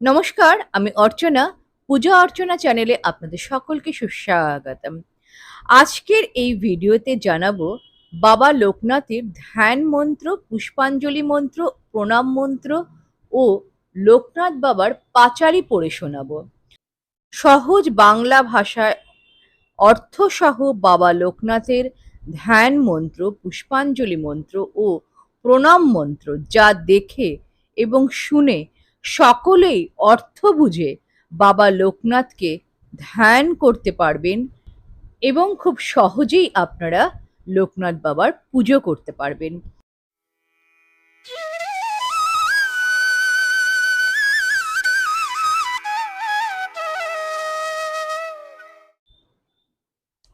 নমস্কার, আমি অর্চনা। পূজা অর্চনা চ্যানেলে আপনাদের সকলকে সুস্বাগতম। আজকের এই ভিডিওতে জানাব, বাবা লোকনাথের ধ্যান মন্ত্র, পুষ্পাঞ্জলি মন্ত্র, প্রণাম মন্ত্র ও লোকনাথ বাবার পাচারি পড়ে শোনাবো। সহজ বাংলা ভাষায় অর্থসহ বাবা লোকনাথের ধ্যান মন্ত্র, পুষ্পাঞ্জলি মন্ত্র ও প্রণাম মন্ত্র যা দেখে এবং শুনে সকলেই অর্থ বুঝে বাবা লোকনাথকে ধ্যান করতে পারবেন এবং খুব সহজেই আপনারা লোকনাথ বাবার পুজো করতে পারবেন।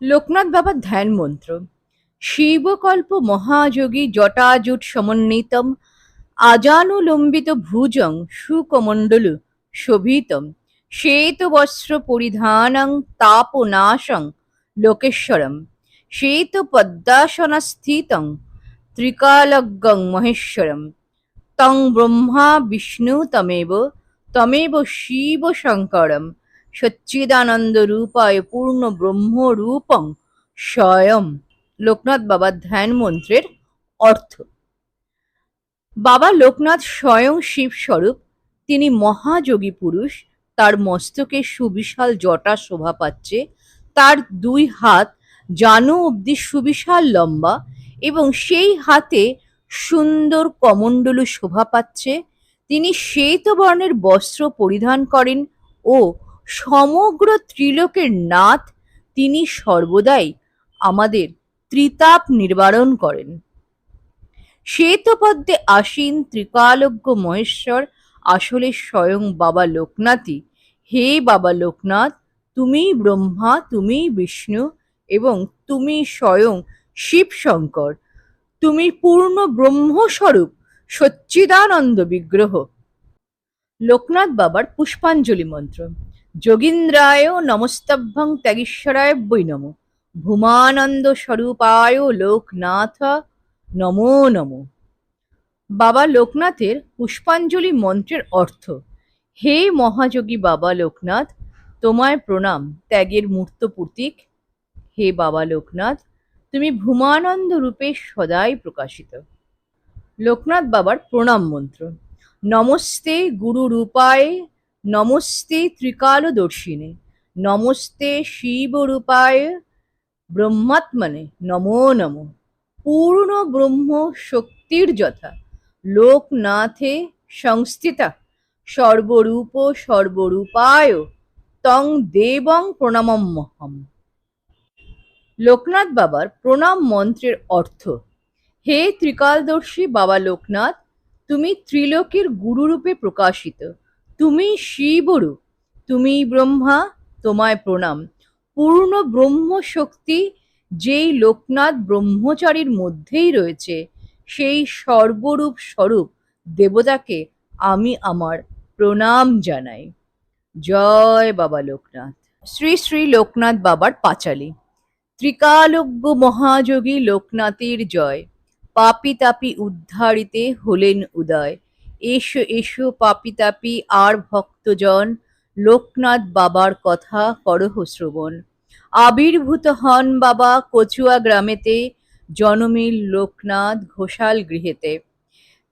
লোকনাথ বাবার ধ্যান মন্ত্র। শিবকল্প মহাযোগী জটাজুট সমন্বিতম আজানুলম্বিত ভুজং সুকমণ্ডলু শোভিতম। শ্বেতবস্ত্র পরিধানং তাপনাশং লোকেশ্বরম। শ্বেত পদ্মাসনস্থিতং ত্রিকালজ্ঞং মহেশ্বরম। তং ব্রহ্মা বিষ্ণু তমেব তমেব শিব শঙ্করম। সচ্চিদানন্দ রূপায় পূর্ণ ব্রহ্ম রূপং স্বয়ং। লোকনাথ বাবার ধ্যান মন্ত্রের অর্থ। বাবা লোকনাথ স্বয়ং শিবস্বরূপ, তিনি মহাযোগী পুরুষ, তার মস্তকে সুবিশাল জটা শোভা পাচ্ছে, তার দুই হাত জানু অবধি সুবিশাল লম্বা এবং সেই হাতে সুন্দর কমণ্ডলু শোভা পাচ্ছে, তিনি শ্বেত বর্ণের বস্ত্র পরিধান করেন ও সমগ্র ত্রিলোকের নাথ তিনি সর্বদাই আমাদের ত্রিতাপ নির্বারণ করেন। শ্বেতপদ্মে আসীন ত্রিকালজ্ঞ মহেশ্বর, আসলে স্বয়ং বাবা লোকনাথই। হে বাবা লোকনাথ তুমি ব্রহ্মা তুমি বিষ্ণু এবং তুমি স্বয়ং শিব শঙ্কর তুমি পূর্ণ ব্রহ্মস্বরূপ, সচ্চিদানন্দ বিগ্রহ। লোকনাথ বাবার পুষ্পাঞ্জলি মন্ত্র। যোগীন্দ্রায় নমস্তভ্যং ত্যাগীশ্বরায় বৈ নম। ভূমানন্দ স্বরূপায় লোকনাথ নমো নমো। বাবা লোকনাথের পুষ্পাঞ্জলি মন্ত্রের অর্থ, হে মহাযোগী বাবা লোকনাথ, তোমায় প্রণাম, ত্যাগের মূর্ত প্রতীক। হে বাবা লোকনাথ, তুমি ভূমানন্দ রূপে সদাই প্রকাশিত। লোকনাথ বাবার প্রণাম মন্ত্র, নমস্তে গুরু রূপায়, নমস্তে ত্রিকালদর্শিনে নমস্তে শিব রূপায়, ব্রহ্মাত্মনে নমো নমো। পূর্ণ ব্রহ্ম শক্তির যথা। লোকনাথে সংস্থিতা। সর্বরূপ সর্বরূপায় তং দেবং প্রণামম্যহম লোকনাথ বাবার প্রণাম মন্ত্রের অর্থ, হে ত্রিকালদর্শী বাবা লোকনাথ, তুমি ত্রিলোকের গুরুরূপে প্রকাশিত। তুমি শিবরূপ, তুমি ব্রহ্মা, তোমায় প্রণাম। পূর্ণ ব্রহ্ম শক্তি যেই লোকনাথ ব্রহ্মচারীর মধ্যেই রয়েছে, সেই সর্বরূপ স্বরূপ দেবতাকে আমি আমার প্রণাম জানাই। জয় বাবা লোকনাথ। শ্রী শ্রী লোকনাথ বাবার পাঁচালী। ত্রিকালজ্ঞ মহাযোগী লোকনাথের জয়। পাপি তাপি উদ্ধারিতে হলেন উদয়। এসো এসো পাপি তাপি আর ভক্তজন, লোকনাথ বাবার কথা করহ শ্রবণ। আবির্ভূত হন বাবা কচুয়া গ্রামেতে জনমিল লোকনাথ ঘোষাল গৃহেতে।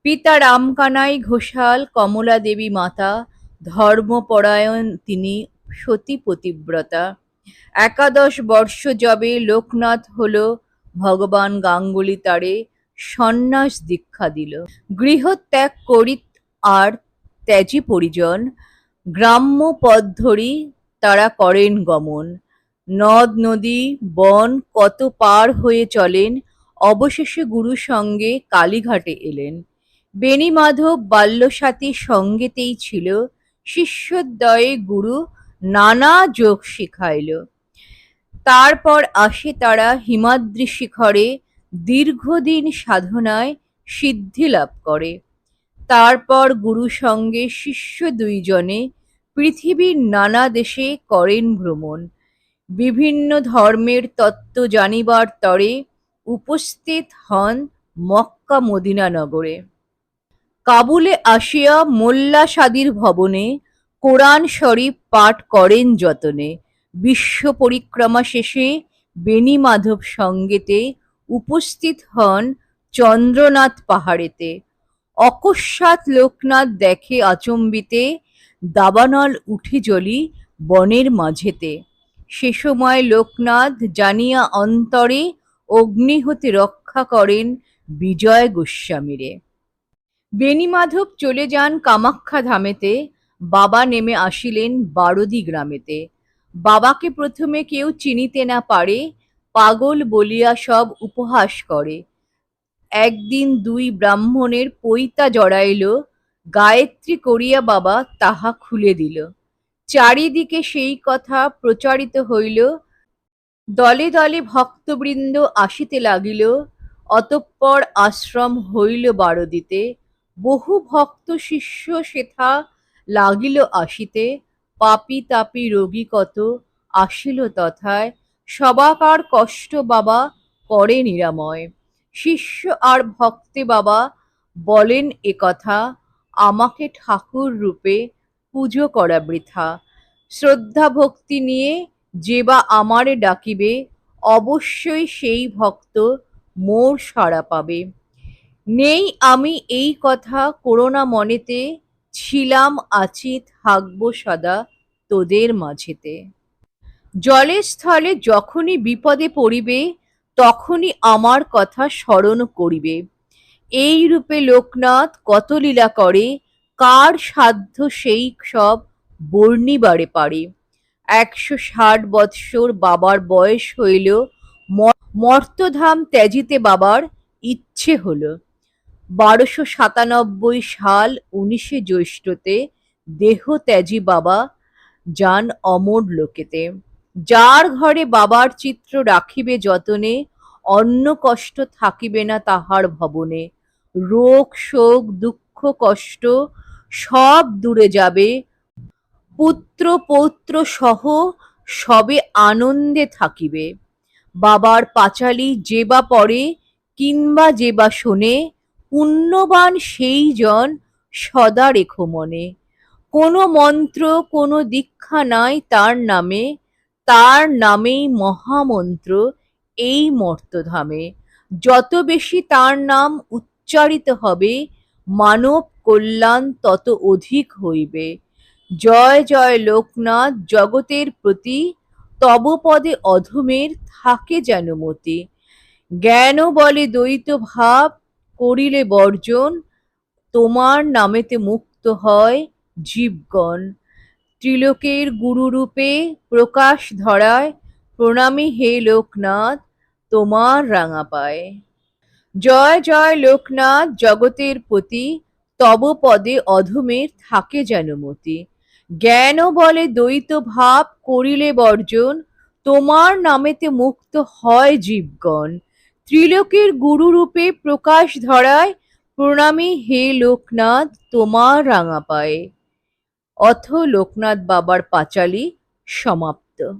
পিতা রামকানাই ঘোষাল, কমলা দেবী মাতা, ধর্মপরায়ণ তিনি, সতী পতিব্রতা। একাদশ বর্ষ যবে লোকনাথ হল ভগবান গাঙ্গুলি তারে সন্ন্যাস দীক্ষা দিল। গৃহত্যাগ করিত আর ত্যাজি পরিজন, গ্রাম্য পথ ধরি তারা করেন গমন। নদ নদী, বন কত পার হয়ে চলেন, অবশেষে গুরু সঙ্গে কালীঘাটে এলেন। বেণীমাধব বাল্যসাথী সঙ্গেতেই ছিল, শিষ্যদ্বয়ে গুরু নানা যোগ শিখাইল। তারপর আসে তারা হিমাদ্রি শিখরে দীর্ঘদিন সাধনায় সিদ্ধি লাভ করে। তারপর গুরু সঙ্গে শিষ্য দুইজনে পৃথিবীর নানা দেশে করেন ভ্রমণ। বিভিন্ন ধর্মের তত্ত্ব জানিবার তরে উপস্থিত হন মক্কা মদিনা নগরে। কাবুলে আসিয়া মোল্লা সাদির ভবনে কোরআন শরীফ পাঠ করেন যতনে। বিশ্ব পরিক্রমা শেষে বেণী মাধব সঙ্গেতে উপস্থিত হন চন্দ্রনাথ পাহাড়েতে। অকস্মাৎ লোকনাথ দেখে আচম্বিতে দাবানল উঠে জলি বনের মাঝেতে। সে সময় লোকনাথ জানিয়া অন্তরে অগ্নি হতে রক্ষা করেন বিজয় গোস্বামীরে। বেণীমাধব চলে যান কামাখ্যা ধামেতে, বাবা নেমে আসিলেন বারদি গ্রামেতে। বাবাকে প্রথমে কেউ চিনিতে না পারে, পাগল বলিয়া সব উপহাস করে। একদিন দুই ব্রাহ্মণের পৈতা জড়াইল, গায়ত্রী করিয়া বাবা তাহা খুলে দিল। চারিদিকে সেই কথা প্রচারিত হইল। দলে দলে ভক্তবৃন্দ আসিতে লাগিল। অতঃপর আশ্রম হইল বারদিতে। বহু ভক্ত শিষ্য সেথা লাগিল আসিতে। পাপি তাপি রোগী কত আসিল তথায়। সবাকার কষ্ট বাবা করে নিরাময়। শিষ্য আর ভক্তে বাবা বলেন এ কথা, আমাকে ঠাকুর রূপে পুজো করা বৃথা। শ্রদ্ধা ভক্তি নিয়ে যে বা আমারে ডাকিবে, অবশ্যই সেই ভক্ত মোর সাড়া পাবে। নেই আমি এই কথা করোনা মনেতে, ছিলাম আছি থাকব সদা তোদের মাঝেতে। জলে স্থলে যখনই বিপদে পড়িবে, তখনই আমার কথা স্মরণ করিবে। এই রূপে লোকনাথ কত লীলা করে কার সাধ্য সেই সব বর্ণিবারে পারে? একশো ষাট বৎসর বাবার বয়স হইল মর্তধাম ত্যাজিতে বাবার ইচ্ছে হলো। বারোশো সাতানব্বই সাল উনিশে জ্যৈষ্ঠতে দেহ ত্যাজি বাবা যান অমর লোকেতে। যার ঘরে বাবার চিত্র রাখিবে যতনে অন্য কষ্ট থাকিবে না তাহার ভবনে। রোগ, শোক, দুঃখ, কষ্ট সব দূরে যাবে। পুত্র পৌত্র সহ সবে আনন্দে থাকিবে। বাবার পাঁচালি যে বা পড়ে, কিংবা যে বা শোনে, পুণ্যবান সেই জন সদা রেখো মনে। কোনো মন্ত্র, কোনো দীক্ষা নাই তার নামে। তার নামেই মহামন্ত্র এই মর্তধামে। যত বেশি তার নাম উচ্চারিত হবে মানব কল্যাণ তত অধিক হইবে। জয় জয় লোকনাথ, জগতের প্রতি তব পদে অধমের থাকে যেন মতি। জ্ঞান বলে দ্বৈত ভাব করিলে বর্জন, তোমার নামেতে মুক্ত হয় জীবগণ। ত্রিলোকের গুরুরূপে প্রকাশ ধরায় প্রণামী হে লোকনাথ, তোমার রাঙা পায়। জয় জয় লোকনাথ জগতের পতি তব পদে অধমের থাকে যেন মতি। জ্ঞান বলে দ্বৈত ভাব করিলে বর্জন, তোমার নামেতে মুক্ত হয় জীবগণ। ত্রিলোকের গুরুরূপে প্রকাশ ধরায়, প্রণামী হে লোকনাথ, তোমার রাঙা পায়ে। অথ লোকনাথ বাবার পাঁচালী সমাপ্ত।